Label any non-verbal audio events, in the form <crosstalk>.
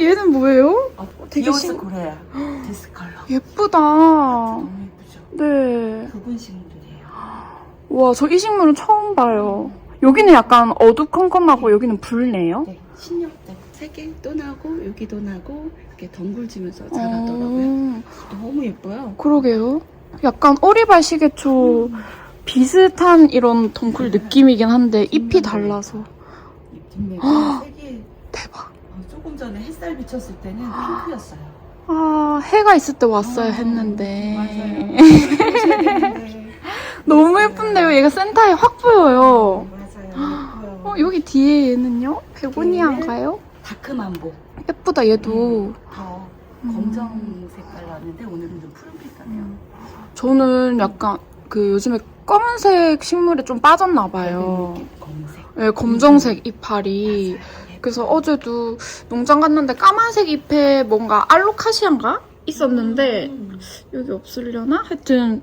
얘는 뭐예요? 어, 되게 디오스 신- 고래야. 디스컬러. 예쁘다. 너무 예쁘죠? 네. 붉은 식물들이에요. 와, 저 이 식물은 처음 봐요. 여기는 약간 어두컴컴하고 여기는 붉네요. 네, 신력대. 세개또 나고 여기도 나고 이렇게 덩굴 지면서 자라더라고요. 어, 너무 예뻐요. 그러게요. 약간 오리발 시계초 비슷한 이런 덩굴 느낌이긴 한데 잎이 달라서 색이 대박. 어, 조금 전에 햇살 비쳤을 때는 핑크였어요. 아, 해가 있을 때 왔어야 아, 했는데. 맞아요. 되는데. <laughs> 너무 예쁜데요? 얘가 센터에 확 보여요. 맞아요. 어, 여기 뒤에 얘는요? 베고니아인가요? 다크만보. 예쁘다, 얘도. 더 음. 검정 색깔 나는데 오늘은 좀 푸른빛이네요. 저는 약간 그 요즘에 검은색 식물에 좀 빠졌나 봐요. 검은색. 네, 검정색 이파리. 그래서 어제도 농장 갔는데 까만색 잎에 뭔가 알로카시안가? 있었는데 음. 여기 없으려나? 하여튼